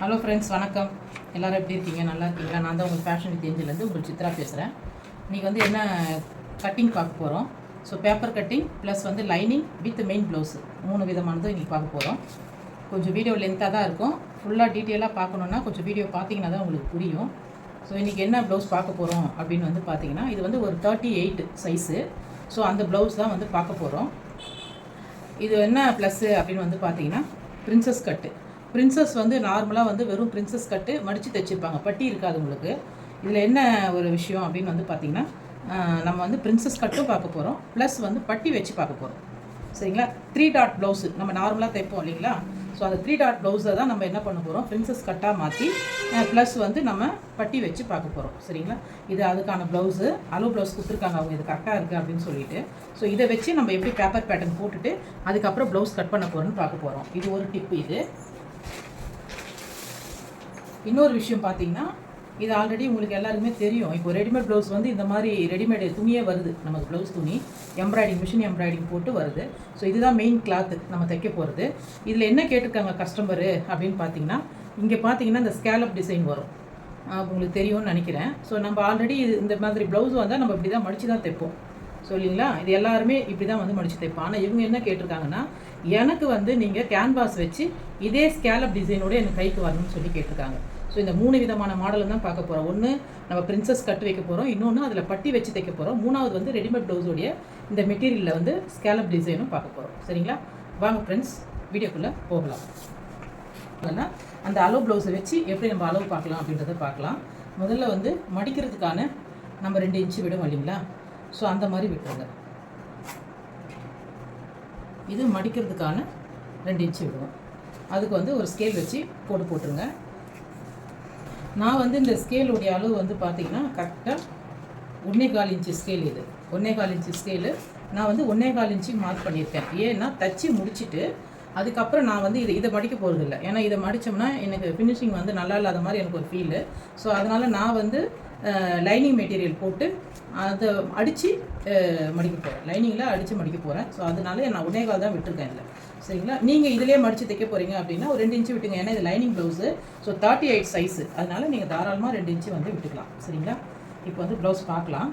Hello friends வணக்கம். எல்லோரும் எப்படி இருக்கீங்க? நல்லா இருக்கீங்களா? நான் தான் உங்கள் ஃபேஷன் வித் ஏஞ்சலேருந்து உங்களுக்கு சித்ரா பேசுகிறேன் இன்றைக்கி வந்து என்ன கட்டிங் பார்க்க போகிறோம் ஸோ பேப்பர் கட்டிங் ப்ளஸ் வந்து லைனிங் வித் மெயின் ப்ளவுஸு மூணு விதமானதும் இன்றைக்கி பார்க்க போகிறோம் கொஞ்சம் வீடியோ லென்த்தாக தான் இருக்கும். ஃபுல்லாக டீட்டெயிலாக பார்க்கணுன்னா கொஞ்சம் வீடியோ பார்த்தீங்கன்னா தான் உங்களுக்கு புரியும். ஸோ இன்றைக்கி என்ன ப்ளவுஸ் பார்க்க போகிறோம் அப்படின்னு வந்து பார்த்தீங்கன்னா இது வந்து ஒரு தேர்ட்டி எயிட் சைஸு ஸோ அந்த ப்ளவுஸ் தான் வந்து பார்க்க போகிறோம் இது என்ன ப்ளஸ்ஸு அப்படின்னு வந்து பார்த்தீங்கன்னா பிரின்சஸ் கட்டு பிரின்சஸ் வந்து நார்மலாக வந்து வெறும் பிரின்சஸ் கட்டு மடித்து தைச்சிருப்பாங்க. பட்டி இருக்காது உங்களுக்கு. இதில் என்ன ஒரு விஷயம் அப்படின்னு வந்து பார்த்தீங்கன்னா நம்ம வந்து பிரின்சஸ் கட்டும் பார்க்க போகிறோம் ப்ளஸ் வந்து பட்டி வச்சு பார்க்க போகிறோம் சரிங்களா? Three dot blouse. நம்ம நார்மலாக தைப்போம் இல்லைங்களா? ஸோ அந்த த்ரீ டாட் ப்ளவுஸை தான் நம்ம என்ன பண்ண போகிறோம் பிரின்சஸ் கட்டாக மாற்றி ப்ளஸ் வந்து நம்ம பட்டி வச்சு பார்க்க போகிறோம் சரிங்களா? இது அதுக்கான ப்ளவுஸு. அளவு ப்ளவுஸ் கொடுத்துருக்காங்க அவங்க. இது கரெக்டாக இருக்குது அப்படின்னு சொல்லிட்டு. ஸோ இதை வச்சு நம்ம எப்படி பேப்பர் பேட்டர்ன் போட்டுட்டு அதுக்கப்புறம் ப்ளவுஸ் கட் பண்ண போகிறோம்னு பார்க்க போகிறோம் இது ஒரு டிப் இது. இன்னொரு விஷயம் பார்த்தீங்கன்னா இது ஆல்ரெடி உங்களுக்கு எல்லாருக்குமே தெரியும். இப்போ ரெடிமேட் ப்ளவுஸ் வந்து இந்த மாதிரி ரெடிமேட் துணியே வருது. நமக்கு ப்ளவுஸ் துணி எம்ப்ராய்டிங் மிஷின் எம்ப்ராய்டிங் போட்டு வருது. ஸோ இதுதான் மெயின் கிளாத்து நம்ம தைக்க போகிறது இதில் என்ன கேட்டிருக்காங்க கஸ்டமரு அப்படின்னு பார்த்தீங்கன்னா இங்கே பார்த்தீங்கன்னா இந்த ஸ்கேலப் டிசைன் வரும். உங்களுக்கு தெரியும்னு நினைக்கிறேன். ஸோ நம்ம ஆல்ரெடி இது இந்த மாதிரி ப்ளவுஸ் வந்தால் நம்ம இப்படி தான் மடித்து தான் தைப்போம். ஸோ இல்லைங்களா? இது எல்லாருமே இப்படி தான் வந்து மடித்து தைப்போம். ஆனால் இவங்க என்ன கேட்டிருக்காங்கன்னா எனக்கு வந்து நீங்கள் கேன்வாஸ் வச்சு இதே ஸ்கேலப் டிசைனோட எனக்கு கைக்கு வரணும்னு சொல்லி கேட்டிருக்காங்க. ஸோ இந்த மூணு விதமான மாடலும் தான் பார்க்க போகிறோம் ஒன்று நம்ம பிரின்சஸ் கட் வைக்க போகிறோம் இன்னொன்று அதில் பட்டி வச்சு தைக்க போகிறோம் மூணாவது வந்து ரெடிமேட் ப்ளவுஸோடைய இந்த மெட்டீரியலில் வந்து ஸ்கேலப் டிசைனும் பார்க்க போகிறோம் சரிங்களா? வாங்க ஃப்ரெண்ட்ஸ் வீடியோக்குள்ளே போகலாம். இல்லைன்னா அந்த அளவு ப்ளவுஸை வச்சு எப்படி நம்ம அளவு பார்க்கலாம் அப்படின்றத பார்க்கலாம். முதல்ல வந்து மடிக்கிறதுக்கான நம்ம ரெண்டு இன்ச்சு விடும் இல்லைங்களா? ஸோ அந்த மாதிரி விட்டுருங்க. இது மடிக்கிறதுக்கான ரெண்டு இன்ச்சு விடுவோம். அதுக்கு வந்து ஒரு ஸ்கேல் வச்சு போட்டு போட்டுருங்க. நான் வந்து இந்த ஸ்கேலுடைய அளவு வந்து பார்த்தீங்கன்னா கரெக்டாக ஒன்றே கால் இன்ச்சு ஸ்கேல் இது. ஒன்றே கால் இன்ச்சு ஸ்கேலு நான் வந்து ஒன்றே கால் இன்ச்சு மார்க் பண்ணியிருக்கேன். ஏன்னா தச்சு முடிச்சுட்டு அதுக்கப்புறம் நான் வந்து இதை இதை மடிக்க போகிறதில்ல ஏன்னா இதை மடித்தோம்னா எனக்கு ஃபினிஷிங் வந்து நல்லா இல்லாத மாதிரி எனக்கு ஒரு ஃபீலு ஸோ அதனால் நான் வந்து லைனிங் மெட்டீரியல் போட்டு அதை அடித்து மடிக்க போகிறேன் லைனிங்கில் அடித்து மடிக்க போகிறேன் ஸோ அதனால நான் உடனே கால் தான் விட்டுருக்கேன் இதில். சரிங்களா? நீங்கள் இதிலே மடித்து தைக்க போகிறீங்க அப்படின்னா ஒரு ரெண்டு இன்ச்சு விட்டுங்க. ஏன்னா இது lining blouse so thirty eight size அதனால் நீங்கள் தாராளமாக ரெண்டு இன்ச்சு வந்து விட்டுக்கலாம். சரிங்களா? இப்போ வந்து ப்ளவுஸ் பார்க்கலாம்.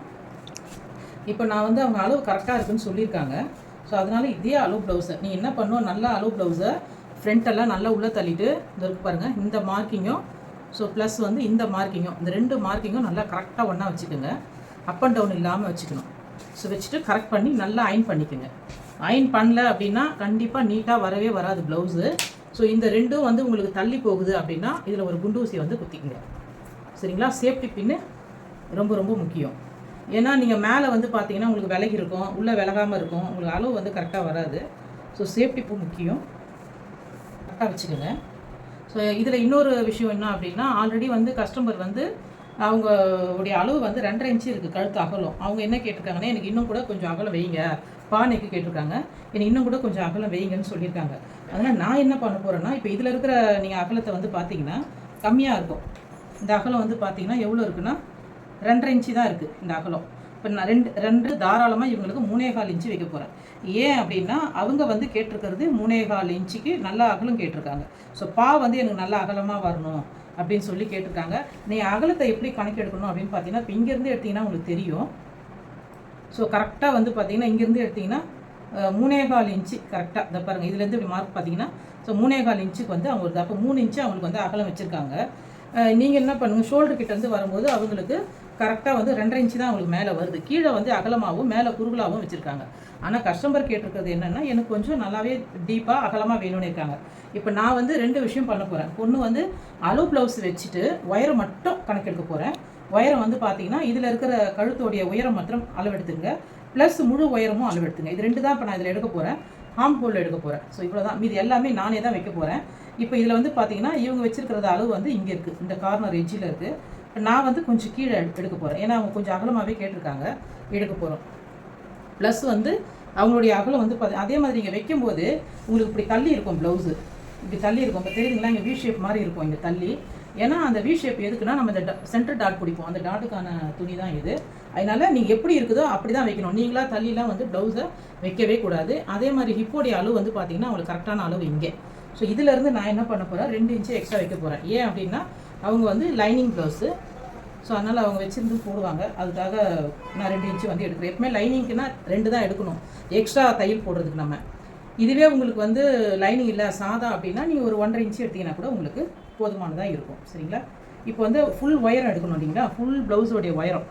இப்போ நான் வந்து அவங்க அளவு கரெக்டாக இருக்குன்னு சொல்லியிருக்காங்க. ஸோ அதனால் இதே அளவு ப்ளவுஸை நீ என்ன பண்ணுவோம் நல்ல அளவு ப்ளவுஸை ஃப்ரண்ட்டெல்லாம் நல்லா உள்ளே தள்ளிட்டு இந்த இருக்கு பாருங்கள் இந்த மார்க்கிங்கும் ஸோ ப்ளஸ் வந்து இந்த மார்க்கிங்கும் இந்த ரெண்டு மார்க்கிங்கும் நல்லா கரெக்டாக ஒன்றா வச்சுக்கோங்க. அப் அண்ட் டவுன் இல்லாமல் வச்சுக்கணும். ஸோ வச்சுட்டு கரெக்ட் பண்ணி நல்லா அயன் பண்ணிக்கோங்க. அயன் பண்ணல அப்படின்னா கண்டிப்பாக நீட்டாக வரவே வராது ப்ளவுஸு ஸோ இந்த ரெண்டும் வந்து உங்களுக்கு தள்ளி போகுது அப்படின்னா இதில் ஒரு குண்டூசியை வந்து குத்திக்கங்க. சரிங்களா? சேஃப்டி பின்னு ரொம்ப ரொம்ப முக்கியம். ஏன்னா நீங்கள் மேலே வந்து பார்த்தீங்கன்னா உங்களுக்கு விலகி இருக்கும் உள்ளே விலகாமல் இருக்கும் உங்களுக்கு அளவு வந்து கரெக்டாக வராது. ஸோ சேஃப்டி பூ முக்கியம். கரெக்டாக வச்சுக்கோங்க. ஸோ இதில் இன்னொரு விஷயம் என்ன அப்படின்னா ஆல்ரெடி வந்து கஸ்டமர் வந்து அவங்க உடைய அளவு வந்து ரெண்டரை இன்ச்சு இருக்குது கழுத்து அகலம். அவங்க என்ன கேட்டிருக்காங்கன்னா எனக்கு இன்னும் கூட கொஞ்சம் அகலம் வைங்க. பானைக்கு கேட்டிருக்காங்க. எனக்கு இன்னும் கூட கொஞ்சம் அகலம் வைங்கன்னு சொல்லியிருக்காங்க. அதனால் நான் என்ன பண்ண போகிறேன்னா இப்போ இதில் இருக்கிற நீங்கள் அகலத்தை வந்து பார்த்தீங்கன்னா கம்மியாக இருக்கும். இந்த அகலம் வந்து பார்த்தீங்கன்னா எவ்வளோ இருக்குன்னா ரெண்டரை இன்ச்சு தான் இருக்குது இந்த அகலம். இப்போ நான் ரெண்டு ரெண்டு தாராளமாக இவங்களுக்கு மூணே கால் இன்ச்சு வைக்க போகிறேன் ஏன் அப்படின்னா அவங்க வந்து கேட்டிருக்கிறது மூணே கால் இன்ச்சுக்கு நல்லா அகலம் கேட்டிருக்காங்க. ஸோ பா வந்து எனக்கு நல்லா அகலமாக வரணும் அப்படின்னு சொல்லி கேட்டிருக்காங்க. நீ அகலத்தை எப்படி கணக்கெடுக்கணும் அப்படின்னு பார்த்தீங்கன்னா இப்போ இங்கேருந்து எடுத்தீங்கன்னா உங்களுக்கு தெரியும். ஸோ கரெக்டாக வந்து பார்த்தீங்கன்னா இங்கேருந்து எடுத்தீங்கன்னா மூணே கால் இன்ச்சு கரெக்டாக இந்த பாருங்கள் இதுலேருந்து இப்படி மார்க் பார்த்தீங்கன்னா ஸோ மூணே கால் இன்ச்சுக்கு வந்து அவங்க அப்போ மூணு இன்ச்சு அவங்களுக்கு வந்து அகலம் வச்சுருக்காங்க. நீங்கள் என்ன பண்ணுங்கள் ஷோல்டர் கிட்டேருந்து வரும்போது அவங்களுக்கு கரெக்டாக வந்து ரெண்டரை இன்ச்சு தான் அவங்களுக்கு மேலே வருது. கீழே வந்து அகலமாகவும் மேலே குறுகலாகவும் வச்சுருக்காங்க. ஆனால் கஸ்டமர் கேட்டிருக்கிறது என்னென்னா எனக்கு கொஞ்சம் நல்லாவே டீப்பாக அகலமாக வேணும்னு இருக்காங்க. இப்போ நான் வந்து ரெண்டு விஷயம் பண்ண போகிறேன் ஒன்று வந்து அளவு ப்ளவுஸ் வச்சுட்டு ஒயரை மட்டும் கணக்கெடுக்க போகிறேன் ஒயரை வந்து பார்த்தீங்கன்னா இதில் இருக்கிற கழுத்தோடைய உயரம் மாத்திரம் அளவெடுத்துங்க ப்ளஸ் முழு உயரமும் அளவெடுத்துங்க. இது ரெண்டு தான் இப்போ நான் இதில் எடுக்க போகிறேன் ஹாம் ஹோல் எடுக்க போகிறேன் ஸோ இவ்வளோ தான் இது எல்லாமே நானே தான் வைக்க போகிறேன் இப்போ இதில் வந்து பார்த்தீங்கன்னா இவங்க வச்சுருக்கிறது அளவு வந்து இங்கே இருக்குது இந்த கார்னர் எஜ்ஜில் இருக்குது நான் வந்து கொஞ்சம் கீழே எடுக்க போகிறேன் ஏன்னா அவங்க கொஞ்சம் அகலமாகவே கேட்டிருக்காங்க. எடுக்க போகிறோம் ப்ளஸ் வந்து அவங்களுடைய அகலம் வந்து பாத்தி- அதே மாதிரி இங்கே வைக்கும்போது உங்களுக்கு இப்படி தள்ளி இருக்கும் ப்ளவுஸு இப்படி தள்ளி இருக்கும். இப்போ தெரியுதுங்களா? இங்கே வி ஷேப் மாதிரி இருக்கும் இங்கே தள்ளி. ஏன்னா அந்த வி ஷேப் எதுக்குன்னா நம்ம இந்த சென்டர் டாட் பிடிப்போம். அந்த டாட்டுக்கான துணி தான் இது. அதனால் நீங்கள் எப்படி இருக்குதோ அப்படி தான் வைக்கணும். நீங்களாக தள்ளிலாம் வந்து ப்ளவுஸை வைக்கவே கூடாது. அதே மாதிரி ஹிப்போடைய அளவு வந்து பார்த்தீங்கன்னா அவங்களுக்கு கரெக்டான அளவு இங்கே. ஸோ இதிலேருந்து நான் என்ன பண்ண போகிறேன் ரெண்டு இன்ச்சு எக்ஸ்ட்ரா வைக்க போகிறேன் ஏன் அப்படின்னா அவங்க வந்து லைனிங் ப்ளவுஸு ஸோ அதனால் அவங்க வச்சுருந்து போடுவாங்க. அதுக்காக நான் ரெண்டு இன்ச்சு வந்து எடுக்கிறேன். எப்பவுமே லைனிங்க்குனா ரெண்டு தான் எடுக்கணும். எக்ஸ்ட்ரா தையல் போடுறதுக்கு நம்ம. இதுவே உங்களுக்கு வந்து லைனிங் இல்லை சாதா அப்படின்னா நீங்கள் ஒரு ஒன்றரை இன்ச்சு எடுத்தீங்கன்னா கூட உங்களுக்கு போதுமானதாக இருக்கும். சரிங்களா? இப்போ வந்து ஃபுல் ஒயரம் எடுக்கணும் இல்லைங்களா? ஃபுல் ப்ளவுஸோடைய ஒயரம்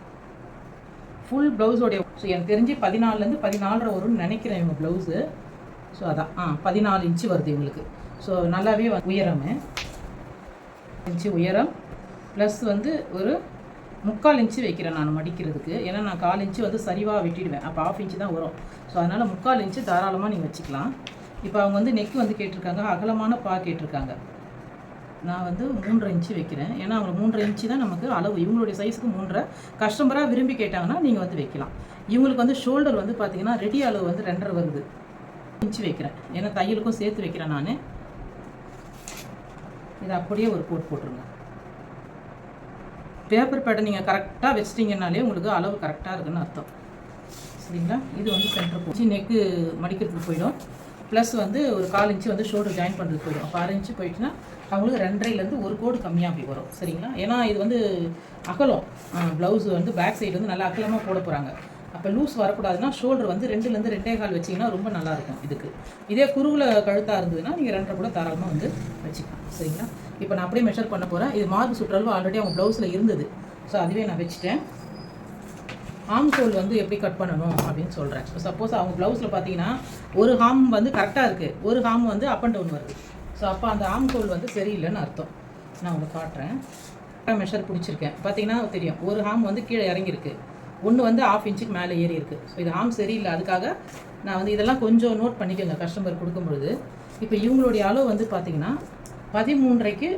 ஃபுல் ப்ளவுஸோடைய ஸோ எனக்கு தெரிஞ்சு பதினாலுலேருந்து பதினாலரை வரும்னு நினைக்கிறேன் இவங்க ப்ளவுஸு ஸோ அதான். ஆ பதினாலு இன்ச்சு வருது இவங்களுக்கு. ஸோ நல்லாவே உயரமே உயரம். இன்ச்சு உயரம் ப்ளஸ் வந்து ஒரு முக்கால் இன்ச்சு வைக்கிறேன் நான் மடிக்கிறதுக்கு. ஏன்னா நான் கால் இன்ச்சு வந்து சரிவாக வெட்டிடுவேன். அப்போ ஆஃப் இன்ச்சு தான் வரும். ஸோ அதனால் முக்கால் இன்ச்சு தாராளமாக நீங்கள் வச்சுக்கலாம். இப்போ அவங்க வந்து நெக்கு வந்து கேட்டிருக்காங்க. அகலமான பா கேட்டிருக்காங்க. நான் வந்து மூன்றரை இன்ச்சு வைக்கிறேன். ஏன்னா அவங்க மூன்றரை இன்ச்சு தான் நமக்கு அளவு. இவங்களுடைய சைஸுக்கு மூன்றரை. கஸ்டமராக விரும்பி கேட்டாங்கன்னா நீங்கள் வந்து வைக்கலாம். இவங்களுக்கு வந்து ஷோல்டர் வந்து பார்த்தீங்கன்னா ரெடி அளவு வந்து ரெண்டரை வருது. இன்ச்சு வைக்கிறேன். ஏன்னா தையலுக்கும் சேர்த்து வைக்கிறேன் நான். இதை அப்படியே ஒரு கோட் போட்டுருங்க. பேப்பர் பேட்டை நீங்கள் கரெக்டாக வச்சிட்டிங்கனாலே உங்களுக்கு அளவு கரெக்டாக இருக்குன்னு அர்த்தம். சரிங்களா? இது வந்து சென்டர் போச்சு நெக்கு மடிக்கிறதுக்கு போயிடும். ப்ளஸ் வந்து ஒரு கால் இன்ச்சு வந்து ஷோல்டர் ஜாயின் பண்ணுறதுக்கு போயிடும். அப்போ ஆறு இன்ச்சு போயிடுச்சுன்னா அவங்களுக்கு ரெண்டரைலேருந்து ஒரு கோடு கம்மியாக அப்படி வரும். சரிங்களா? ஏன்னா இது வந்து அகலம். ப்ளவுஸ் வந்து பேக் சைடு வந்து நல்லா அகலமாக போட போகிறாங்க அப்போ லூஸ் வரக்கூடாதுன்னா ஷோல்டர் வந்து ரெண்டுலேருந்து ரெண்டே கால் வச்சிங்கன்னா ரொம்ப நல்லாயிருக்கும் இதுக்கு. இதே குருவில் கழுத்தாக இருந்ததுன்னா நீங்கள் ரெண்டரை கூட தாராளமாக வந்து வச்சுக்கலாம். சரிங்களா? இப்போ நான் அப்படியே மெஷர் பண்ண போகிறேன் இது மார்க் சுற்றளவு ஆல்ரெடி அவங்க ப்ளவுஸில் இருந்தது. ஸோ அதுவே நான் வச்சுட்டேன். ஆம் ஹோல் வந்து எப்படி கட் பண்ணணும் அப்படின்னு சொல்கிறேன் இப்போ சப்போஸ் அவங்க ப்ளவுஸில் பார்த்தீங்கன்னா ஒரு ஹாம் வந்து கரெக்டாக இருக்குது ஒரு ஹாம் வந்து அப் அண்ட் டவுன் வருது. ஸோ அப்போ அந்த ஆம் ஹோல் வந்து சரியில்லைன்னு அர்த்தம். நான் உங்களுக்கு காட்டுறேன். மெஷர் பிடிச்சிருக்கேன். பார்த்தீங்கன்னா தெரியும். ஒரு ஹாம் வந்து கீழே இறங்கியிருக்கு. ஒன்று வந்து ஆஃப் இன்ச்சுக்கு மேலே ஏறி இருக்குது ஸோ இது ஆம் சரியில்லை. அதுக்காக நான் வந்து இதெல்லாம் கொஞ்சம் நோட் பண்ணிக்கோங்க கஸ்டமர் கொடுக்கும் பொழுது இப்போ இவங்களுடைய அளவு வந்து பார்த்திங்கன்னா பதிமூன்றைக்கு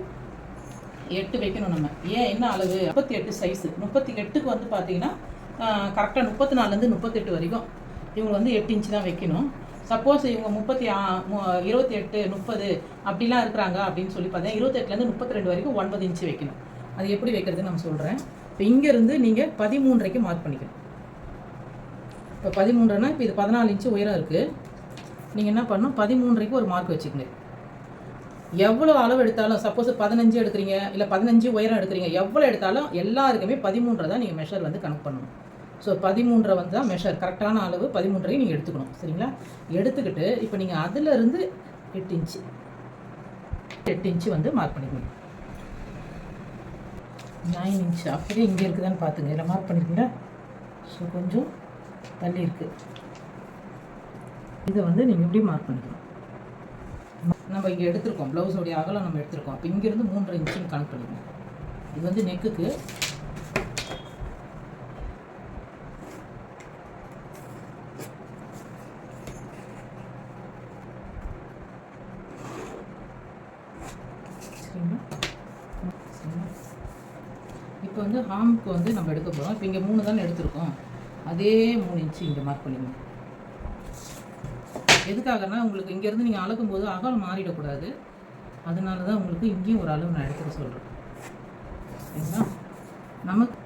எட்டு வைக்கணும் நம்ம. ஏன் என்ன அளவு? முப்பத்தி எட்டு சைஸு முப்பத்தி எட்டுக்கு வந்து பார்த்திங்கன்னா கரெக்டாக முப்பத்தி நாலுலேருந்து முப்பத்தெட்டு வரைக்கும் இவங்க வந்து எட்டு இன்ச்சு தான் வைக்கணும். சப்போஸ் இவங்க முப்பத்தி இருபத்தி எட்டு முப்பது அப்படிலாம் இருக்கிறாங்க அப்படின்னு சொல்லி பார்த்தீங்கன்னா இருபத்தெட்டுலேருந்து முப்பத்தி ரெண்டு வரைக்கும் ஒன்பது இன்ச்சு வைக்கணும். அது எப்படி வைக்கிறதுன்னு நான் சொல்கிறேன் இப்போ இங்கேருந்து நீங்கள் பதிமூன்றைக்கு மார்க் பண்ணிக்கணும். இப்போ பதிமூன்றுனா இப்போ இது பதினாலு இன்ச்சு உயரம் இருக்குது நீங்கள் என்ன பண்ணணும்? பதிமூன்றைக்கு ஒரு மார்க் வச்சுக்கோங்க. எவ்வளோ அளவு எடுத்தாலும் சப்போஸ் பதினஞ்சு எடுக்கிறீங்க இல்லை பதினஞ்சு உயரம் எடுக்கிறீங்க எவ்வளோ எடுத்தாலும் எல்லாருக்குமே பதிமூன்றை தான் நீங்கள் மெஷர் வந்து கணக்கு பண்ணணும். ஸோ பதிமூன்றை வந்து தான் மெஷர் கரெக்டான அளவு பதிமூன்றையும் நீங்கள் எடுத்துக்கணும். சரிங்களா? எடுத்துக்கிட்டு இப்போ நீங்கள் அதிலிருந்து எட்டு இன்ச்சு எட்டு இன்ச்சு வந்து மார்க் பண்ணிக்கணும் நைன் இன்ச் அப்படியே இங்கே இருக்குதான்னு பார்த்துங்க இதில் மார்க் பண்ணிருக்கீங்களா? ஸோ கொஞ்சம் தள்ளி இருக்குது இதை வந்து நீங்கள் இப்படி மார்க் பண்ணிக்கணும் நம்ம இங்கே எடுத்திருக்கோம். ப்ளவுஸோடைய அகலம் நம்ம எடுத்திருக்கோம். அப்போ இங்கேருந்து மூன்றரை இன்ச்சுன்னு கணக்கு பண்ணிக்கணும் இது வந்து நெக்குக்கு சரிங்களா சரிங்களா இப்போ வந்து நம்ம எடுக்க போகிறோம் இப்போ இங்கே மூணு தானே எடுத்திருக்கோம். அதே மூணு இன்ச்சு இங்கே மார்க் பண்ணிக்கணும் எதுக்காகனா உங்களுக்கு இங்கேருந்து நீங்கள் அளக்கும் போது அகலம் மாறிடக்கூடாது. அதனால தான் உங்களுக்கு இங்கேயும் ஒரு அளவு நான் எடுத்துக்க சொல்கிறேன் சரிங்களா? நமக்கு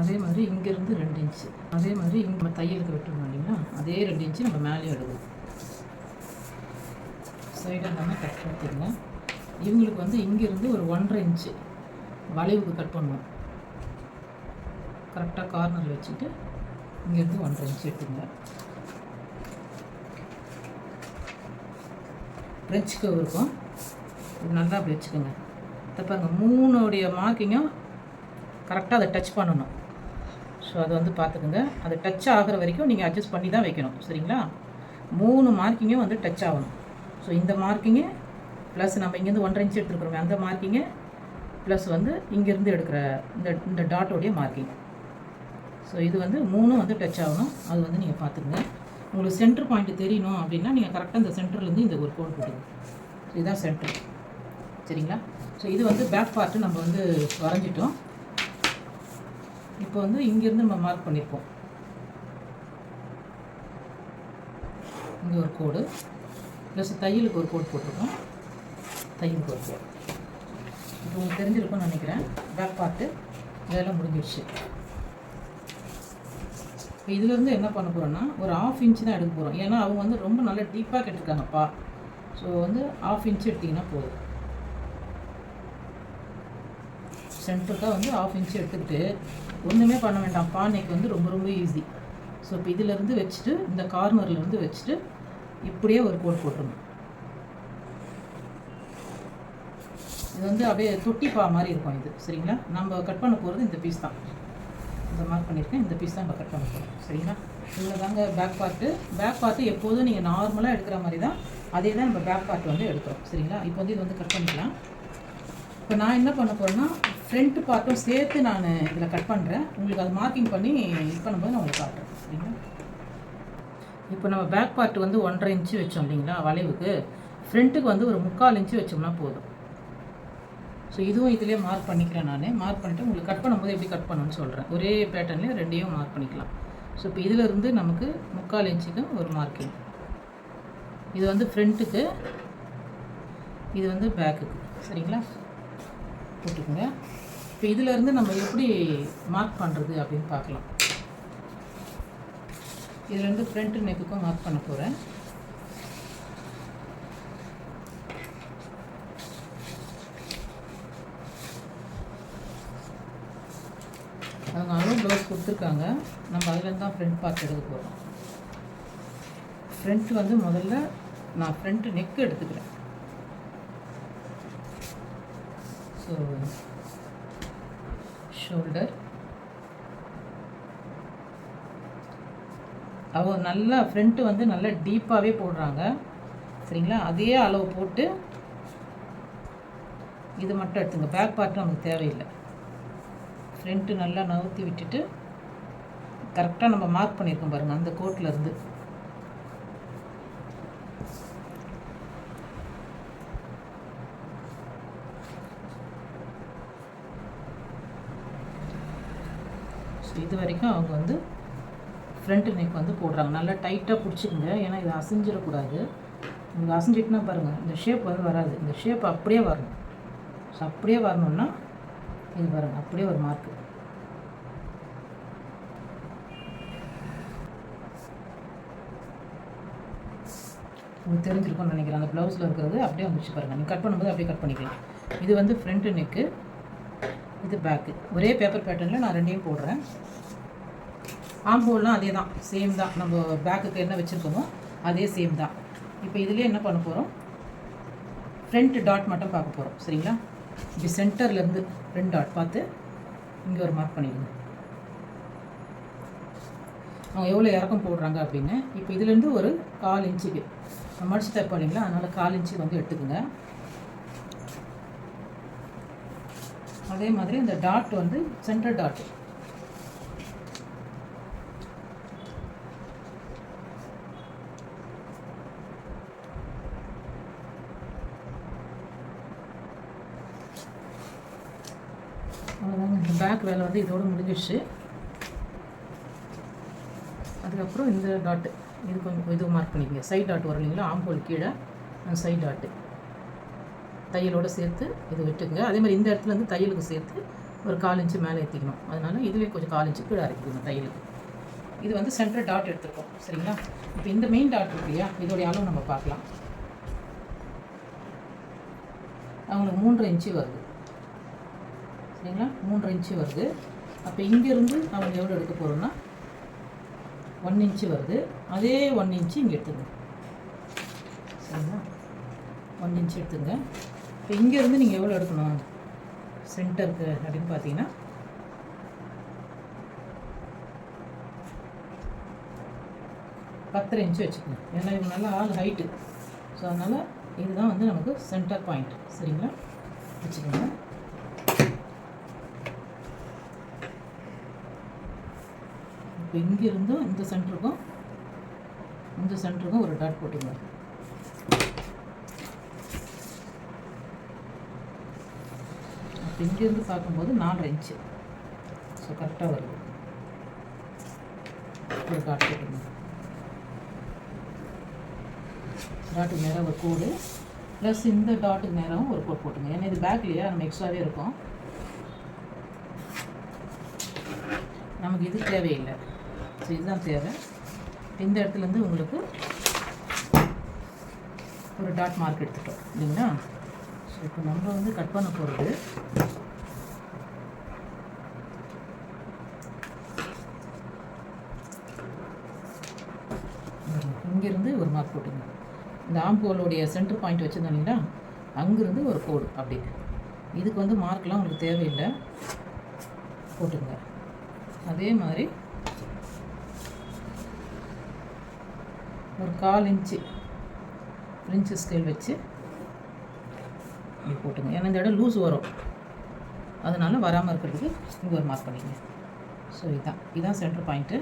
அதே மாதிரி இங்கேருந்து ரெண்டு இன்ச்சு அதே மாதிரி இங்கே தையலுக்கு விட்டுருந்தோம் இல்லைங்களா? அதே ரெண்டு இன்ச்சு நம்ம மேலேயும் எடுக்கணும். சைடு எல்லாமே கட் பண்ணிடுங்க இவங்களுக்கு வந்து இங்கேருந்து ஒரு ஒன்றரை இன்ச்சு வளைவுக்கு கட் பண்ணுவோம் கரெக்டாக கார்னர் வச்சுட்டு இங்கேருந்து ஒன்றரை இன்ச்சு எடுத்துங்க ஃப்ரெஞ்ச் கவ் இருக்கும். இது நல்லா அப்படி வச்சுக்கோங்க தப்பாங்க மூணுடைய மார்க்கிங்கும் கரெக்டாக அதை டச் பண்ணணும். ஸோ அதை வந்து பார்த்துக்குங்க. அது டச் ஆகிற வரைக்கும் நீங்கள் அட்ஜஸ்ட் பண்ணி தான் வைக்கணும். சரிங்களா? மூணு மார்க்கிங்கும் வந்து டச் ஆகணும். ஸோ இந்த மார்க்கிங்கு ப்ளஸ் நம்ம இங்கேருந்து ஒன்றரை இன்ச் எடுத்துருக்குறோமே அந்த மார்க்கிங்கு ப்ளஸ் வந்து இங்கேருந்து எடுக்கிற இந்த இந்த டாட்டோடைய மார்க்கிங் ஸோ இது வந்து மூணும் வந்து டச் ஆகணும். அது வந்து நீங்கள் பார்த்துக்குங்க. உங்களுக்கு சென்டர் பாயிண்ட் தெரியணும் அப்படின்னா நீங்கள் கரெக்டாக இந்த சென்டர்லேருந்து இந்த ஒரு கோடு போட்டுங்க ஸோ இதுதான் சென்டர் சரிங்களா? ஸோ இது வந்து பேக் பார்ட்டு நம்ம வந்து வரைஞ்சிட்டோம். இப்போ வந்து இங்கேருந்து நம்ம மார்க் பண்ணியிருப்போம் இங்கே ஒரு கோடு ப்ளஸ் தையலுக்கு ஒரு கோட் போட்டிருக்கோம். தையலுக்கு ஒரு கோட். இப்போ உங்களுக்கு தெரிஞ்சிருக்கும்னு நினைக்கிறேன். பேக் பார்ட்டு இதெல்லாம் முடிஞ்சிடுச்சு இப்போ இதுலேருந்து என்ன பண்ண போகிறோன்னா ஒரு ஆஃப் இன்ச்சு தான் எடுக்க போகிறோம் ஏன்னா அவங்க வந்து ரொம்ப நல்லா டீப்பாக கேட்டிருக்காங்கப்பா. ஸோ வந்து ஆஃப் இன்ச்சு எடுத்திங்கன்னா போதும். சென்டருக்காக வந்து ஆஃப் இன்ச் எடுத்துக்கிட்டு ஒன்றுமே பண்ண வேண்டாம். பானைக்கு வந்து ரொம்ப ரொம்ப ஈஸி ஸோ இப்போ இதிலேருந்து வச்சுட்டு இந்த கார்னர்லேருந்து வச்சுட்டு இப்படியே ஒரு கோட் போட்டுருங்க இது வந்து அப்படியே தொட்டி பா மாதிரி இருக்கும் இது சரிங்களா? நம்ம கட் பண்ண போகிறது இந்த பீஸ் தான். இந்த மார்க் பண்ணியிருக்கேன் இந்த பீஸ் தான் நம்ம கட் பண்ண போகிறோம் சரிங்களா? இதில் தாங்க பேக் பார்ட்டு பேக் பார்ட்டு எப்போதும் நீங்கள் நார்மலாக எடுக்கிற மாதிரி தான் அதே தான் நம்ம பேக் பார்ட் வந்து எடுக்கிறோம் சரிங்களா? இப்போ வந்து இது வந்து கட் பண்ணிக்கலாம். இப்போ நான் என்ன பண்ண போகிறேன்னா ஃப்ரண்ட் பார்ட்டும் சேர்த்து நான் இதில் கட் பண்ணுறேன் உங்களுக்கு அது மார்க்கிங் பண்ணி இது பண்ணும்போது நான் உங்களுக்கு காட்டுறேன் சரிங்களா? இப்போ நம்ம பேக் பார்ட் வந்து ஒன்றரை இன்ச்சு வச்சோம் இல்லைங்களா வளைவுக்கு. ஃப்ரண்ட்டுக்கு வந்து ஒரு முக்கால் இன்ச்சு வச்சோம்னா போதும். ஸோ இதுவும் இதிலே மார்க் பண்ணிக்கிறேன் நான். மார்க் பண்ணிட்டு உங்களுக்கு கட் பண்ணும்போது எப்படி கட் பண்ணணும்னு சொல்கிறேன் ஒரே பேட்டர்ன்லேயே ரெண்டையும் மார்க் பண்ணிக்கலாம். ஸோ இப்போ இதிலிருந்து நமக்கு முக்கால் இன்ச்சுக்கும் ஒரு மார்க்கிங் இது வந்து ஃப்ரண்ட்டுக்கு இது வந்து பேக்குக்கு சரிங்களா? போட்டுக்கோங்க. இப்போ இதிலேருந்து நம்ம எப்படி மார்க் பண்ணுறது அப்படின்னு பார்க்கலாம். இதுலேருந்து ஃப்ரண்ட் நெக்குக்கும் மார்க் பண்ண போகிறேன் அவங்க அளவு ப்ளவுஸ் கொடுத்துருக்காங்க. நம்ம அதுலேருந்து தான் ஃப்ரண்ட் பார்ட் எடுக்க போகிறோம் ஃப்ரண்ட் வந்து முதல்ல நான் ஃப்ரண்ட் நெக் எடுத்துக்கிறேன். ஸோ ஷோல்டர் அவங்க நல்லா ஃப்ரண்ட்டு வந்து நல்லா டீப்பாகவே போடுறாங்க. சரிங்களா? அதே அளவு போட்டு இது மட்டும் எடுத்துங்க. பேக் பார்ட் நமக்கு தேவையில்லை. ஃப்ரண்ட்டு நல்லா நவுத்தி விட்டுட்டு கரெக்டாக நம்ம மார்க் பண்ணியிருக்கோம் பாருங்கள் அந்த கோட்லேருந்து இருந்து. இது வரைக்கும் அவங்க வந்து ஃப்ரண்ட் நெக் வந்து போடுறாங்க. நல்லா டைட்டாக பிடிச்சிக்கங்க. ஏன்னா இது அசைஞ்சிடக்கூடாது. உங்களுக்கு அசைஞ்சிட்டுனா பாருங்கள் இந்த ஷேப் வந்து வராது. இந்த ஷேப் அப்படியே வரணும். ஸோ அப்படியே வரணும்னா இது பாருங்கள் அப்படியே ஒரு மார்க்கு உங்களுக்கு தெரிஞ்சிருக்கும்னு நினைக்கிறேன். அந்த ப்ளவுஸில் இருக்கிறது அப்படியே வந்துச்சு பாருங்கள் நீங்கள் கட் பண்ணும்போது அப்படியே கட் பண்ணிக்கலாம். இது வந்து ஃப்ரண்ட்டு நெக்கு இது பேக்கு ஒரே பேப்பர் பேட்டர்னில் நான் ரெண்டையும் போடுறேன். ஆம்போல்லாம் அதே தான் சேம் தான். நம்ம பேக்குக்கு என்ன வச்சுருக்கோமோ அதே சேம் தான். இப்போ இதுலேயே என்ன பண்ண போகிறோம் ஃப்ரண்ட் டாட் மட்டும் பார்க்க போகிறோம் சரிங்களா? இப்படி சென்டர்லேருந்து ஃப்ரெண்ட் டாட் பார்த்து இங்கே ஒரு மார்க் பண்ணிடுங்க. அவங்க எவ்வளோ இறக்கம் போடுறாங்க அப்படின்னு. இப்போ இதுலேருந்து ஒரு கால் இன்ச்சுக்கு மடிச்சு தைப்போம் இல்லைங்களா? அதனால் கால் இன்ச்சு வந்து எடுத்துக்கோங்க. அதே மாதிரி இந்த டாட் வந்து சென்டர் டாட் அவ்வளோதாங்க இந்த பேக் வேலை வந்து இதோட முடிஞ்சிடுச்சு அதுக்கப்புறம் இந்த டாட்டு இது கொஞ்சம் இது மார்க் பண்ணிக்கோங்க. சைட் டாட் வரும் இல்லைங்களா? ஆம்போல் கீழே சைட் டாட்டு தையலோடு சேர்த்து இது விட்டுக்குங்க. அதே மாதிரி இந்த இடத்துல இருந்து தையலுக்கு சேர்த்து ஒரு கால் இன்ச்சு மேலே ஏற்றிக்கணும் அதனால் இதுவே கொஞ்சம் கால் இன்ச்சு கீழே அரைக்கணும் தையலுக்கு. இது வந்து சென்டர் டாட் எடுத்துருக்கோம். சரிங்களா? இப்போ இந்த மெயின் டாட் இருக்கு இல்லையா? இதோடைய அளவு நம்ம பார்க்கலாம். அவங்களுக்கு மூன்றரை இன்ச்சு வருது. சரிங்களா? மூன்று இன்ச்சு வருது. அப்போ இங்கேருந்து நம்ம எவ்வளோ எடுக்க போகிறோம்னா ஒன் இன்ச்சு வருது. அதே ஒன் இன்ச்சு இங்கே எடுத்துங்க சரிங்களா? ஒன் இன்ச்சு எடுத்துங்க இப்போ இங்கேருந்து நீங்கள் எவ்வளோ எடுக்கணும்? சென்டருக்கு அப்படின்னு பார்த்தீங்கன்னா பத்தரை இன்ச்சு வச்சுக்கணும் ஏன்னா இவங்க நல்லா ஆள் ஹைட்டு ஸோ அதனால் இதுதான் வந்து நமக்கு சென்டர் பாயிண்ட் சரிங்களா? வச்சுக்கோங்க. இப்போ இங்கேருந்தும் இந்த சென்டருக்கும் இந்த சென்டருக்கும் ஒரு டாட் போட்டுங்க அப்போ இங்கேருந்து பார்க்கும்போது நாலு இன்ச்சு. ஸோ கரெக்டாக வருது. ஒரு டாட் போட்டுங்க டாட்டுக்கு நேராக ஒரு கோடு. ப்ளஸ் இந்த டாட்டுக்கு நேராகவும் ஒரு கோட் போட்டுங்க ஏன்னா இது பேக் இல்லையா நம்ம எக்ஸ்ட்ராவே இருக்கும். நமக்கு இது தேவையில்லை. ஸோ இதுதான் தேவை. இந்த இடத்துலேருந்து உங்களுக்கு ஒரு டாட் மார்க் எடுத்துட்டோம். இல்லைங்களா? ஸோ இப்போ நம்ம வந்து கட் பண்ண போகிறது இங்கேருந்து ஒரு மார்க் போட்டுங்க. இந்த ஆம்போலோடைய சென்டர் பாயிண்ட் வச்சுருந்தோம் இல்லைங்களா? அங்கேருந்து ஒரு கோடு அப்படி. இதுக்கு வந்து மார்க்லாம் உங்களுக்கு தேவையில்லை. போட்டுங்க அதே மாதிரி ஒரு கால் இன்ச்சு ஃப்ரெஞ்சு ஸ்கேல் வச்சு இப்படி போட்டுங்க. ஏன்னா இந்த இடம் லூஸ் வரும். அதனால் வராமல் இருக்கிறதுக்கு இங்கே ஒரு மார்க் பண்ணிங்க ஸோ இதுதான் இதுதான் சென்டர் பாயிண்ட்டு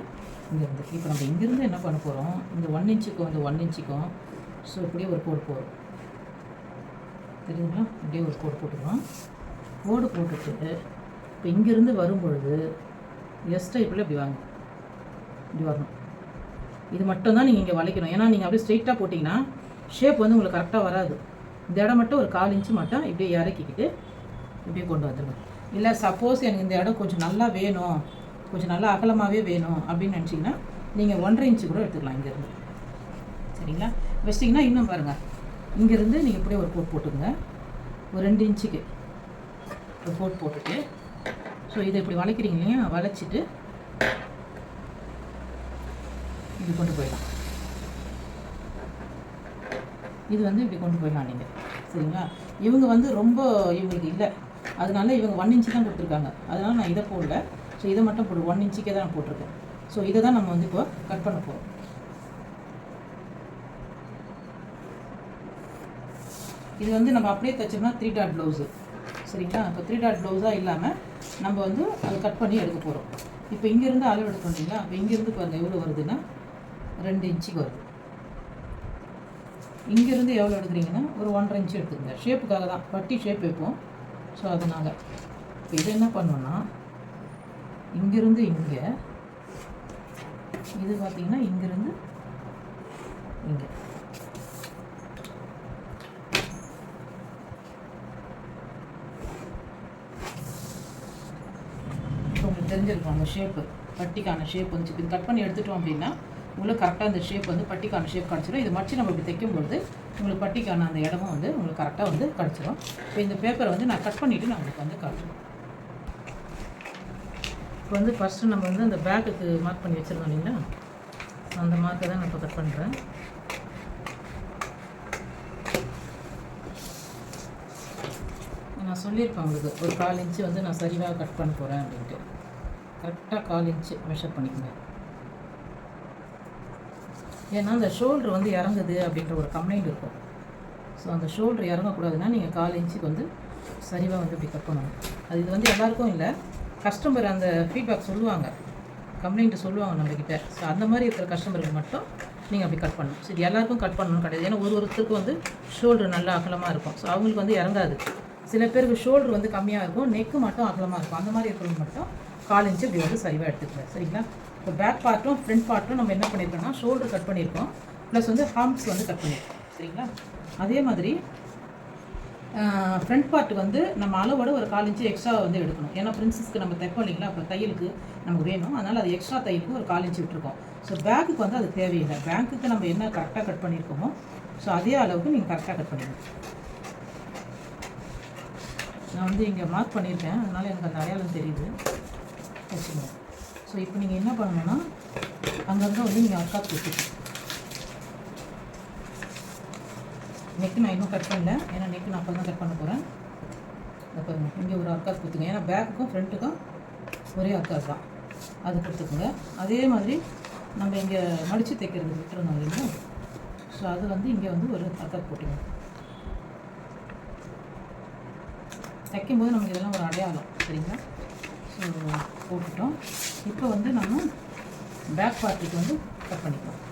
இங்கேருந்து இப்போ நம்ம இங்கேருந்து என்ன பண்ண போகிறோம் இந்த ஒன் இன்ச்சுக்கும் இந்த ஒன் இன்ச்சுக்கும் ஸோ இப்படியே ஒரு கோடு போகிறோம் தெரியுங்களா இப்படியே ஒரு கோடு போட்டுக்கிறோம் கோடு போட்டுட்டு இப்போ இங்கேருந்து வரும்பொழுது எஸ் டைப்பில் இப்படி வாங்க. இப்படி வரணும். இது மட்டும் தான் நீங்கள் இங்கே வளைக்கணும். ஏன்னா நீங்கள் அப்படியே ஸ்ட்ரெயிட்டாக போட்டிங்கன்னா ஷேப் வந்து உங்களுக்கு கரெக்டாக வராது. இந்த இடம் மட்டும் ஒரு கால் இன்ச்சு மட்டும் இப்படியே இறக்கிக்கிட்டு இப்படியே கொண்டு வந்துடுங்க இல்லை சப்போஸ் எனக்கு இந்த இடம் கொஞ்சம் நல்லா வேணும் கொஞ்சம் நல்லா அகலமாகவே வேணும் அப்படின்னு நினச்சிங்கன்னா நீங்கள் ஒன்றரை இன்ச்சு கூட எடுத்துக்கலாம் இங்கேருந்து. சரிங்களா? வச்சிட்டிங்கன்னா இன்னும் பாருங்கள் இங்கேருந்து நீங்கள் இப்படியே ஒரு கோட் போட்டுங்க ஒரு ரெண்டு இன்ச்சுக்கு ஒரு கோட் போட்டுட்டு ஸோ இதை இப்படி வளைக்கிறீங்க இல்லையா? வளைச்சிட்டு இப்படி கொண்டு போயிடலாம். இது வந்து இப்படி கொண்டு போயிடலாம் நீங்கள் சரிங்களா? இவங்க வந்து ரொம்ப இவங்களுக்கு இல்லை. அதனால இவங்க ஒன் இன்ச்சு தான் கொடுத்துருக்காங்க. அதனால் நான் இதை போடல. ஸோ இதை மட்டும் போடு. ஒன் இன்ச்சுக்கே தான் நான் போட்டிருக்கேன். ஸோ இதை தான் நம்ம வந்து இப்போ கட் பண்ண போகிறோம் இது வந்து நம்ம அப்படியே தைச்சோம்னா த்ரீ டாட் ப்ளவுஸு சரிங்களா? இப்போ த்ரீ டாட் ப்ளவுஸாக இல்லாமல் நம்ம வந்து அதை கட் பண்ணி எடுக்க போகிறோம் இப்போ இங்கேருந்து அளவு எடுக்கணும் இல்லைங்களா? அப்போ இங்கேருந்து பாருங்கள் எவ்வளோ வருதுன்னா ரெண்டு இன்ச்சுக்கு வருது. இங்கேருந்து எவ்வளோ எடுக்கிறீங்கன்னா ஒரு ஒன்றரை இன்ச்சு எடுத்துக்கோங்க. ஷேப்புக்காக தான். பட்டி ஷேப் வைப்போம். ஸோ அதனால். இப்போ இது என்ன பண்ணோன்னா இங்கேருந்து இங்கே இது பார்த்தீங்கன்னா இங்கேருந்து இங்கே. உங்களுக்கு தெரிஞ்சிருக்கும் அந்த ஷேப்பு பட்டிக்கான ஷேப் வந்து கட் பண்ணி எடுத்துட்டோம் அப்படின்னா உங்களுக்கு கரெக்டாக அந்த ஷேப் வந்து பட்டிக்கான ஷேப் கிடச்சிடும் இது மடிச்சு நம்ம இப்படி தைக்கும் பொழுது உங்களுக்கு பட்டிக்கான அந்த இடமும் வந்து உங்களுக்கு கரெக்டாக வந்து கிடச்சிடும் இப்போ இந்த பேப்பரை வந்து நான் கட் பண்ணிவிட்டு நான் உங்களுக்கு வந்து காட்டுறேன். இப்போ வந்து ஃபஸ்ட்டு நம்ம வந்து அந்த பேக்குக்கு மார்க் பண்ணி வச்சுருந்தோம் இல்லைங்களா? அந்த மார்க்கை தான் நான் இப்போ கட் பண்ணுறேன் நான் சொல்லியிருப்பேன் உங்களுக்கு ஒரு கால் இன்ச்சு வந்து நான் சரிவாக கட் பண்ண போகிறேன் அப்படின்ட்டு. கரெக்டாக கால் இன்ச்சு மெஷர் பண்ணிக்கோங்க. ஏன்னா அந்த ஷோல்டர் வந்து இறங்குது அப்படின்ற ஒரு கம்ப்ளைண்ட் இருக்கும். ஸோ அந்த ஷோல்டர் இறங்கக்கூடாதுன்னா நீங்கள் கால் இன்ச்சுக்கு வந்து சரிவாக வந்து இப்படி கட் பண்ணணும் அது இது வந்து எல்லாருக்கும் இல்லை. கஸ்டமர் அந்த ஃபீட்பேக் சொல்லுவாங்க. கம்ப்ளைண்ட்டு சொல்லுவாங்க நம்மக்கிட்ட ஸோ அந்த மாதிரி இருக்கிற கஸ்டமருக்கு மட்டும் நீங்கள் அப்படி கட் பண்ணணும். சரி எல்லாருக்கும் கட் பண்ணணும் கிடையாது. ஏன்னா ஒரு ஒருத்தருக்கு வந்து ஷோல்டர் நல்லா அகலமாக இருக்கும். ஸோ அவங்களுக்கு வந்து இறங்காது. சில பேருக்கு ஷோல்டர் வந்து கம்மியாக இருக்கும். நெக்கு மட்டும் அகலமாக இருக்கும். அந்த மாதிரி இருக்கிறவங்க மட்டும் கால் இன்ச்சு இப்படி வந்து சரிவாக எடுத்துக்கிறேன் சரிங்களா? இப்போ பேக் பார்ட்டும் ஃப்ரண்ட் பார்ட்டும் நம்ம என்ன பண்ணியிருக்கோம்னா ஷோல்டர் கட் பண்ணியிருக்கோம். ப்ளஸ் வந்து ஹார்ம்ஸ் வந்து கட் பண்ணியிருக்கோம். சரிங்களா? அதே மாதிரி ஃப்ரண்ட் பார்ட் வந்து நம்ம அளவோட ஒரு கால் இன்ச்சு எக்ஸ்ட்ரா வந்து எடுக்கணும். ஏன்னா பிரின்சஸ்க்கு நம்ம தைப்போம் இல்லைங்களா? அப்போ தையலுக்கு நமக்கு வேணும். அதனால் அது எக்ஸ்ட்ரா தையலுக்கு ஒரு கால் இன்ச்சு விட்டுருக்கோம். ஸோ பேக்குக்கு வந்து அது தேவையில்லை. பேங்க்குக்கு நம்ம என்ன கரெக்டாக கட் பண்ணியிருக்கோமோ ஸோ அதே அளவுக்கு நீங்கள் கரெக்டாக கட் பண்ணிடுங்க நான் வந்து இங்கே மார்க் பண்ணியிருக்கேன். அதனால் எனக்கு அந்த அடையாளம் தெரியுது. வச்சுக்கோங்க. ஸோ இப்போ நீங்கள் என்ன பண்ணணும்னா அங்கங்கே வந்து நீங்கள் அக்கா கொடுத்துக்கணும் நெக்கு நான் இன்னும் கட் பண்ணல. ஏன்னா நெக்கு நான் அப்போ தான் கட் பண்ண போகிறேன் பாருங்க. இங்கே ஒரு அர்க்காத் கொடுத்துங்க ஏன்னா பேக்குக்கும் ஃப்ரண்ட்டுக்கும் ஒரே அர்க்காத் தான் அது கொடுத்துக்கோங்க. அதே மாதிரி நம்ம இங்கே மடித்து தைக்கிறது விட்டுருந்தோம் இல்லைங்களா? ஸோ அது வந்து இங்கே வந்து ஒரு அர்க்காத் போட்டுங்க தைக்கும்போது நமக்கு இதெல்லாம் ஒரு அடையாளம். சரிங்களா? போட்டுட்டோம். இப்போ வந்து நம்ம பேக் பார்ட்டுக்கு வந்து கட் பண்ணிக்கலாம்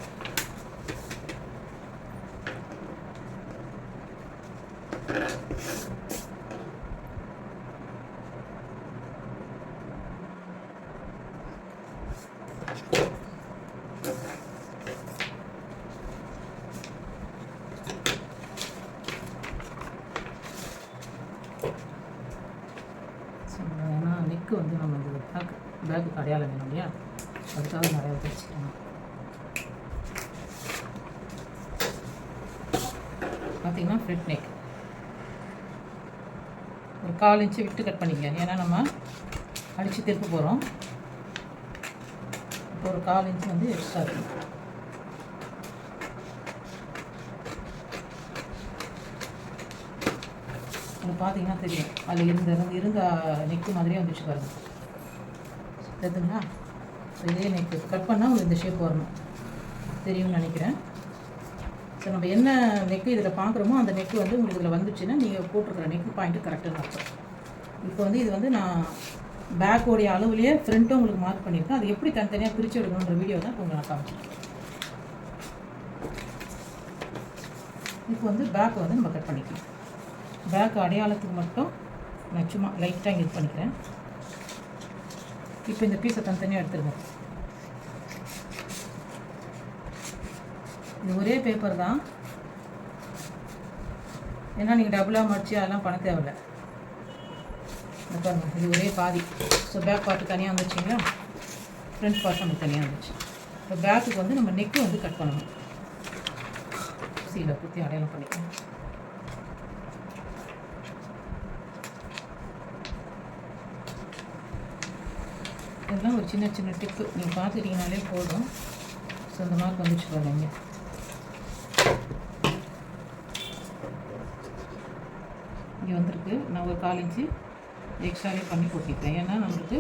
ஸோ ஏன்னா நெக்கு வந்து நம்ம இந்த பேக் பேக்கு அடையாளம் வேணும் இல்லையா ஸோ அதுக்காக நிறைய வச்சுக்கிறேன் பார்த்தீங்கன்னா நெக் ஒரு கால் இன்ச்சு விட்டு கட் பண்ணிக்கங்க. ஏன்னா நம்ம அடித்து திருப்ப போகிறோம் இப்போ ஒரு கால் இன்ச்சு வந்து எக்ஸ்ட்ரா இருக்கும் உங்களுக்கு பார்த்தீங்கன்னா தெரியும். அதில் இருந்த இருந்த நெக்கு மாதிரியே வந்துச்சு பாருங்க. தெரியுதுங்களா? இதே நெக்கு கட் பண்ணால் உங்களுக்கு இந்த ஷேப் வரணும் தெரியும்னு நினைக்கிறேன். ஸோ நம்ம என்ன நெக்கு இதில் பார்க்குறோமோ அந்த நெக்கு வந்து உங்களுக்கு இதில் வந்துச்சுன்னா நீங்கள் போட்டிருக்கிற நெக்கு பாயிண்ட்டு கரெக்டாக அர்த்தம் இப்போ வந்து இது வந்து நான் பேக்கோடைய அளவுலேயே ஃப்ரண்ட்டும் உங்களுக்கு மார்க் பண்ணியிருக்கேன். அது எப்படி தனித்தனியாக பிரித்து எடுக்கணுன்ற வீடியோ தான் உங்களுக்கு நான் காமிச்சிருக்கேன் இப்போ வந்து பேக்கை வந்து நம்ம கட் பண்ணிக்கலாம். பேக் அடையாளத்துக்கு மட்டும் நான் சும்மா லைட்டாக இது பண்ணிக்கிறேன். இப்போ இந்த பீஸை தனித்தனியாக எடுத்துருக்கேன் இது ஒரே பேப்பர் தான். ஏன்னா நீங்கள் டபுளாக மடிச்சு அதெல்லாம் பண்ண தேவையில்ல. பாருங்க இது ஒரே பாதி. ஸோ பேக் பார்ட்டு தனியாக வந்துச்சுங்களா ஃப்ரண்ட் பார்ட் நமக்கு தனியாக வந்துச்சு இப்போ பேக்குக்கு வந்து நம்ம நெக்கு வந்து கட் பண்ணணும். சீலை குத்தி அடையாளம் பண்ணிக்கணும் இதெல்லாம் ஒரு சின்ன சின்ன டிப்பு நீங்கள் பார்த்துட்டிங்கனாலே போதும். ஸோ அந்த மார்க் வந்துச்சு பாருங்க நம்மளுக்கு நான் ஒரு கால் இன்ச்சு எக்ஸ்ட்ராவே பண்ணி கொட்டிக்கிறேன். ஏன்னா நம்மளுக்கு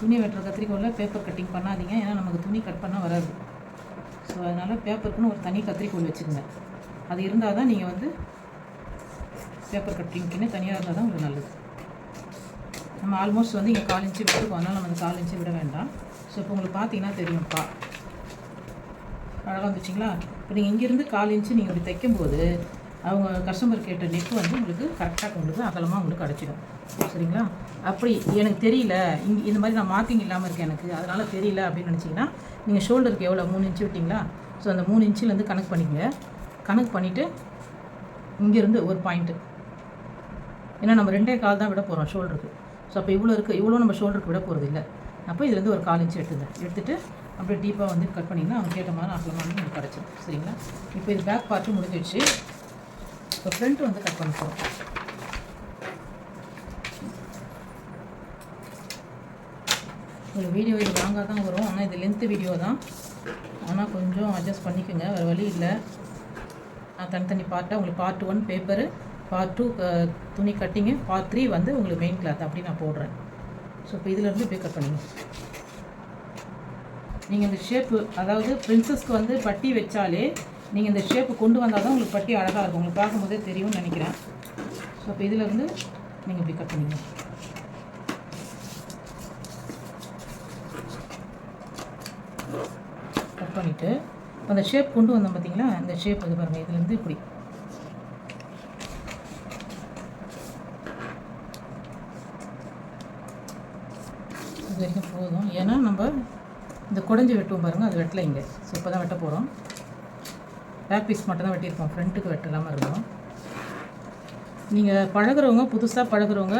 துணி வெட்டுற கத்திரிக்கோலில் பேப்பர் கட்டிங் பண்ணாதீங்க. ஏன்னா நமக்கு துணி கட் பண்ணால் வராது. ஸோ அதனால் பேப்பருக்குன்னு ஒரு தனி கத்திரிக்கோல் வச்சுக்கோங்க. அது இருந்தால் தான் நீங்கள் வந்து பேப்பர் கட்டிங்க்குன்னு தனியாக இருந்தால் தான் உங்களுக்கு நல்லது. நம்ம ஆல்மோஸ்ட் வந்து இங்கே கால் இன்ச்சு விட்டுருக்கோம். அதனால் நம்ம அந்த கால் இன்ச்சு விட வேண்டாம். ஸோ இப்போ உங்களுக்கு பார்த்தீங்கன்னா தெரியும்ப்பா அழகாக வந்துச்சிங்களா? இப்போ நீங்கள் இங்கேருந்து கால் இன்ச்சு நீங்கள் இப்படி தைக்கும்போது அவங்க கஸ்டமர் கேட்ட நெக் வந்து உங்களுக்கு கரெக்டாக உங்களுக்கு அகலமாக உங்களுக்கு கிடச்சிடும் சரிங்களா? அப்படி எனக்கு தெரியல. இங்கே இந்த மாதிரி நான் மார்க்கிங் இல்லாமல் இருக்கேன் எனக்கு. அதனால் தெரியல அப்படின்னு நினச்சிங்கன்னா நீங்கள் ஷோல்டருக்கு எவ்வளோ மூணு இன்ச்சு விட்டிங்களா? ஸோ அந்த மூணு இன்ச்சிலேருந்து கணக்கு பண்ணிக்கங்க. கணக்கு பண்ணிவிட்டு இங்கேருந்து ஒரு பாயிண்ட்டு ஏன்னா நம்ம ரெண்டே கால் தான் விட போகிறோம் ஷோல்டருக்கு ஸோ அப்போ இவ்வளோ இருக்குது இவ்வளோ நம்ம ஷோல்டருக்கு விட போகிறது இல்லை. அப்போ இதுலேருந்து ஒரு கால் இன்ச்சு எடுத்துங்க. எடுத்துகிட்டு அப்படியே டீப்பாக வந்து கட் பண்ணிங்கன்னா அவங்க கேட்ட மாதிரி அகலமாக வந்து உங்களுக்கு கிடச்சிடும் சரிங்களா? இப்போ இது பேக் பார்ட்டு முடிஞ்சிடுச்சு. இப்போ ஃப்ரண்ட் வந்து கட் பண்ண போகிறோம் உங்களுக்கு வீடியோ இது லாங்காக தான் வரும். ஆனால் இது லென்த்து வீடியோ தான். ஆனால் கொஞ்சம் அட்ஜஸ்ட் பண்ணிக்கோங்க. வேறு வழி இல்லை. நான் தனித்தனி பார்ட்டாக உங்களுக்கு part one paper part two துணி கட்டிங்கு பார்ட் த்ரீ வந்து உங்களுக்கு மெயின் கிளாத் அப்படி நான் போடுறேன். ஸோ இப்போ இதிலேருந்து இப்படியே கட் பண்ணிங்க. நீங்கள் இந்த ஷேப்பு அதாவது ப்ரின்ஸஸ்க்கு வந்து பட்டி வச்சாலே நீங்கள் இந்த ஷேப்பு கொண்டு வந்தால் தான் உங்களுக்கு பட்டி அழகாக இருக்கும். உங்களுக்கு பார்க்கும்போதே தெரியும்னு நினைக்கிறேன். ஸோ இப்போ இதிலேருந்து நீங்கள் இப்படி கட் பண்ணிக்கலாம் கட் பண்ணிவிட்டு இப்போ அந்த ஷேப் கொண்டு வந்தோம் பார்த்தீங்களா இந்த ஷேப் இது பாருங்கள் இதுலேருந்து இப்படி. இது வரைக்கும் போதும். ஏன்னா நம்ம இந்த குடஞ்சி வெட்டுவோம் பாருங்கள் அது வெட்டலை இங்கே. ஸோ இப்போ தான் வெட்ட போகிறோம் பேக் பீஸ் மட்டும் தான் வெட்டியிருப்போம் ஃப்ரண்ட்டுக்கு வெட்டலாமல் இருக்கும் நீங்கள் பழகுறவங்க புதுசாக பழகுறவங்க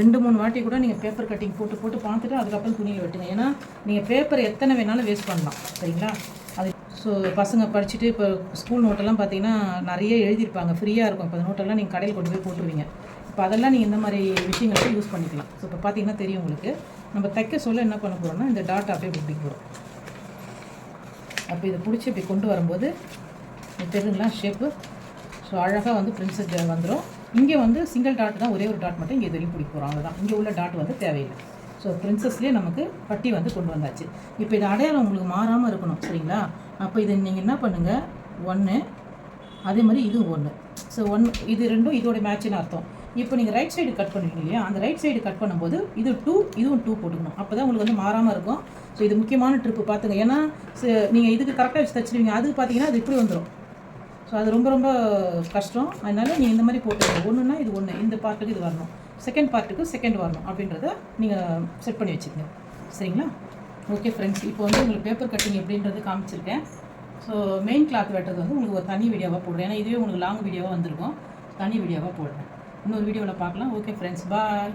ரெண்டு மூணு வாட்டி கூட நீங்கள் பேப்பர் கட்டிங் போட்டு போட்டு பார்த்துட்டு அதுக்கப்புறம் துணியில் வெட்டுங்க. ஏன்னா நீங்கள் பேப்பர் எத்தனை வேணாலும் வேஸ்ட் பண்ணலாம். சரிங்களா? அது ஸோ பசங்க படிச்சுட்டு இப்போ ஸ்கூல் நோட்டெல்லாம் பார்த்தீங்கன்னா நிறைய எழுதியிருப்பாங்க. ஃப்ரீயாக இருக்கும். இப்போ அந்த நோட்டெல்லாம் நீங்கள் கடையில் கொண்டு போய் போட்டுருவீங்க. இப்போ அதெல்லாம் நீங்கள் இந்த மாதிரி விஷயங்களுக்கு யூஸ் பண்ணிக்கலாம். ஸோ இப்போ பார்த்தீங்கன்னா தெரியும் உங்களுக்கு. நம்ம தைக்க சொல்ல என்ன பண்ண போகிறோம்னா இந்த டாட் அப்படியே பிடிக்க போகிறோம் அப்போ இதை பிடிச்சி இப்படி கொண்டு வரும்போது தெரியுங்களா? ஷேப்பு ஸோ அழகாக வந்து பிரின்சஸ் வந்துடும் இங்கே வந்து சிங்கிள் டாட் தான் ஒரே ஒரு டாட் மட்டும் இங்கே இது வரைக்கும் பிடிக்க போகிறோம் அவ்வளோதான் இங்கே உள்ள டாட் வந்து தேவையில்லை. ஸோ பிரின்சஸ்லேயே நமக்கு பட்டி வந்து கொண்டு வந்தாச்சு. இப்போ இது அடையாளம் உங்களுக்கு மாறாமல் இருக்கணும் சரிங்களா? அப்போ இதை நீங்கள் என்ன பண்ணுங்கள் ஒன்று அதே மாதிரி இது ஒன்று ஸோ ஒன் இது ரெண்டும் இதோட மேட்சின்னு அர்த்தம். இப்போ நீங்கள் ரைட் சைடு கட் பண்ணுவீங்க இல்லையா? அந்த ரைட் சைடு கட் பண்ணும்போது இது டூ இதுவும் டூ போட்டுக்கணும். அப்போ தான் உங்களுக்கு வந்து மாறாமல் இருக்கும். ஸோ இது முக்கியமான ட்ரிப்பு பார்த்துங்க ஏன்னா நீங்கள் இதுக்கு கரெக்டாக வச்சு தச்சுருவீங்க. அதுக்கு பார்த்தீங்கன்னா அது இப்படி வந்துடும் ஸோ அது ரொம்ப ரொம்ப கஷ்டம். அதனால் நீங்கள் இந்த மாதிரி போட்டுக்கோங்க. ஒன்றுனா இது ஒன்று இந்த பார்ட்டுக்கு இது வரணும். செகண்ட் பார்ட்டுக்கு செகண்ட் வரணும் அப்படின்றத நீங்கள் செட் பண்ணி வச்சுக்கோங்க. சரிங்களா? ஓகே ஃப்ரெண்ட்ஸ் இப்போ வந்து உங்களுக்கு பேப்பர் கட்டிங் எப்படின்றது காமிச்சிருக்கேன். ஸோ மெயின் கிளாத் வெட்டுறது வந்து உங்களுக்கு ஒரு தனி வீடியோவாக போடுறேன். ஏன்னா இதுவே உங்களுக்கு லாங் வீடியோவாக வந்திருக்கும். தனி வீடியோவாக போடுறேன். இன்னொரு வீடியோவில் பார்க்கலாம். Okay friends bye